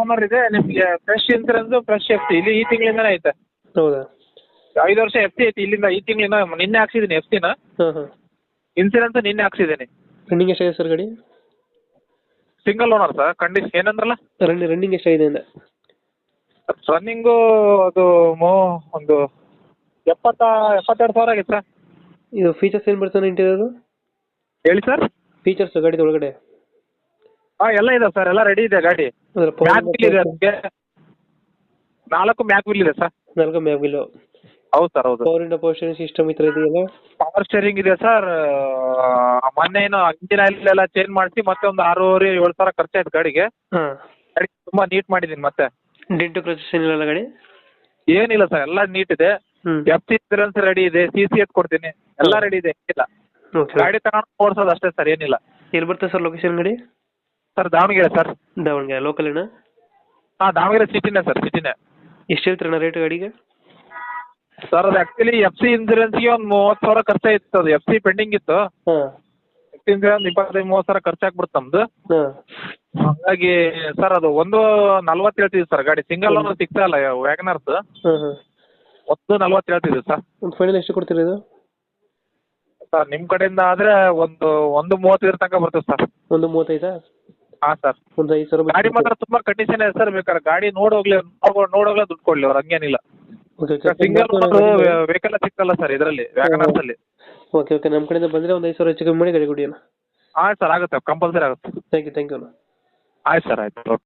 Owner ಇದೆ ನಿಮಗೆ fresh insurance fresh F C ಇಲ್ಲಿ ಈ ತಿಂಗಳಿಂದನೇ ಐತೆ. ಹೌದಾ? ಐದು ವರ್ಷ ಎಫ್ ಸಿ ಐತಿ. ಇಲ್ಲಿಂದ ಈ ತಿಂಗಳಿಂದ ನಿನ್ನೆ ಹಾಕ್ಸಿದೀನಿ ಎಫ್ ಸಿನ ಹಾಂ ಹಾಂ. ಇನ್ಸೂರೆನ್ಸ್ ನಿನ್ನೆ ಹಾಕ್ಸಿದೀನಿ. ರನ್ನಿಂಗ್ ಎಷ್ಟಾಗಿದೆ ಸರ್ ಗಾಡಿ? ಸಿಂಗಲ್ ಓನರ್ ಸರ್ ಕಂಡೀಷನ್ ಏನಂದ್ರಲ್ಲ? ರನ್ ರನ್ನಿಂಗ್ ಎಷ್ಟಾಗಿದೆ ಅಂದೆ? ರನ್ನಿಂಗು ಅದು ಮೋ ಒಂದು ಎಪ್ಪತ್ತ ಎಪ್ಪತ್ತೆರಡು ಸಾವಿರ ಆಗಿತ್ತು ಸರ್. ಇದು ಫೀಚರ್ಸ್ ಏನು ಬರ್ತಾನೆ ಇಂಟೀರಿಯರ್ ಹೇಳಿ ಸರ್. ಫೀಚರ್ಸ್ ಗಾಡಿದ ಒಳಗಡೆ. ಹಾಂ ಎಲ್ಲ ಇದೆ ಸರ್ ಎಲ್ಲ ರೆಡಿ ಇದೆ ಗಾಡಿ. ಮ್ಯಾಕ್ ಬಿಲ್ ಇದೆ ಅದಕ್ಕೆ. ನಾಲ್ಕು ಮ್ಯಾಕ್ ವಿಲ್ ಇದೆ ಸರ್ ನಾಲ್ಕು ಮ್ಯಾಕ್ ವಿಲ್ ಹೌದು ಸರ್ ಹೌದು. ಪವರ್ ಇಂಡ ಪವರ್ ಸಿಸ್ಟಮ್ ಇತ್ರ ಥರ ಇದೆಯಲ್ಲ? ಪವರ್ ಸ್ಟೇರಿಂಗ್ ಇದೆ ಸರ್ ಮೊನ್ನೆ ಏನು ಇಂಜಿನ್ ಆಯಿಲ್ ಎಲ್ಲ ಚೇಂಜ್ ಮಾಡಿಸಿ ಮತ್ತೆ ಒಂದು ಆರೂವರೆ ಏಳು ಸಾವಿರ ಖರ್ಚಾಯ್ತು ಗಾಡಿಗೆ. ಹಾಂ. ಗಾಡಿ ತುಂಬ ನೀಟ್ ಮಾಡಿದ್ದೀನಿ ಮತ್ತೆ. ಡೆಂಟು ಕ್ರಚಸ್ ಏನಿಲ್ಲ ಗಾಡಿ? ಏನಿಲ್ಲ ಸರ್ ಎಲ್ಲ ನೀಟ್ ಇದೆ. ಹ್ಞೂ ಎಫ್ ಸಿ ಇನ್ಸೂರೆನ್ಸ್ ರೆಡಿ ಇದೆ ಸಿ ಸಿ ಎತ್ ಕೊಡ್ತೀನಿ. ಎಲ್ಲ ರೆಡಿ ಇದೆ ಇಲ್ಲ ಓಕೆ ಗಾಡಿ ತಗೊಂಡು ಓಡಿಸೋದು ಅಷ್ಟೇ ಸರ್ ಏನಿಲ್ಲ. ಎಲ್ಲಿ ಬರ್ತದೆ ಸರ್ ಲೊಕೇಶನ್ ಗಾಡಿ? Sir Davanagere sir. Davanagere local ಏನಾ? ಹಾಂ ದಾವಣಗೆರೆ ಸಿಟಿನೇ ಸರ್ ಸಿಟಿನೇ. ಎಷ್ಟು ಹೇಳ್ತೀರಣ್ಣ ರೇಟ್ ಗಾಡಿಗೆ? ಸರ್ ಅದು ಆ್ಯಕ್ಚುಲಿ ಎಫ್ ಸಿ ಇನ್ಸೂರೆನ್ಸ್ಗೆ ಒಂದು ಮೂವತ್ತು ಸಾವಿರ ಇತ್ತು ಅದು ಎಫ್ ಸಿ ಪೆಂಡಿಂಗ್ ಇತ್ತು. ಹಾಂ. ಎಫ್ ಸಿ ಇನ್ಸೂರೆನ್ಸ್ ಇಪ್ಪತ್ತೈದು ಮೂವತ್ತು ಸಾವಿರ ಖರ್ಚಾಗ್ಬಿಡ್ತು ನಮ್ಮದು ಹಾಂ. ಹಾಗಾಗಿ ಸರ್ ಅದು ಒಂದು ನಲ್ವತ್ತು ಹೇಳ್ತಿದ್ವಿ ಸರ್ ಗಾಡಿ ಸಿಂಗಲ್ ಲೋನ್ ಸಿಗ್ತಾ ಇಲ್ಲ ವ್ಯಾಗನರ್ಸ್ ಹಾಂ ಹಾಂ. ಒಂದು ನಲ್ವತ್ತು ಹೇಳ್ತಿದ್ವಿ ಸರ್. ಒಂದು ಫೈನಲ್ ಎಷ್ಟು ಕೊಡ್ತೀರಿ ಇದು? ಸರ್ ನಿಮ್ಮ ಕಡೆಯಿಂದ ಆದರೆ ಒಂದು ಒಂದು ಮೂವತ್ತೈದು ತನಕ ಬರ್ತದೆ ಸರ್. ಒಂದು ಮೂವತ್ತೈದಾ? ಹಾಂ ಸರ್ ಒಂದು ಐದು ಸಾವಿರ ಗಾಡಿ ಮಾತ್ರ ತುಂಬಾ ಕಂಡೀಷನ್ ಇದೆ ಸರ್ ಬೇಕಾದ್ರೆ ಗಾಡಿ ನೋಡೋಗ್ಲಿ ನೋಡೋಗ್ಲೇ ದುಡ್ಡು ಕೊಡ್ಲಿ ಅವ್ರು ಹಂಗೇನಿಲ್ಲ. Okay okay single vehicle sir sir ಇದರಲ್ಲಿ ವ್ಯಾಗನರ್ಸಲ್ಲಿ ಓಕೆ ಓಕೆ ನಮ್ಮ ಕಡೆಯಿಂದ ಬಂದ್ರೆ ಒಂದು ಐದು ಸಾವಿರ ಹೆಚ್ಚು ಕಮ್ಮಿ ಮಾಡಿ ಗಾಡಿ ಕೊಡಿ ಅಣ್ಣ. ಸರ್ ಆಗುತ್ತೆ. ಕಂಪಲ್ಸರಿ ಆಗುತ್ತೆ. ಥ್ಯಾಂಕ್ ಯು ಥ್ಯಾಂಕ್ ಯು ಅಣ್ಣ. ಆಯ್ತು ಸರ್ ಆಯ್ತು. ಓಕೆ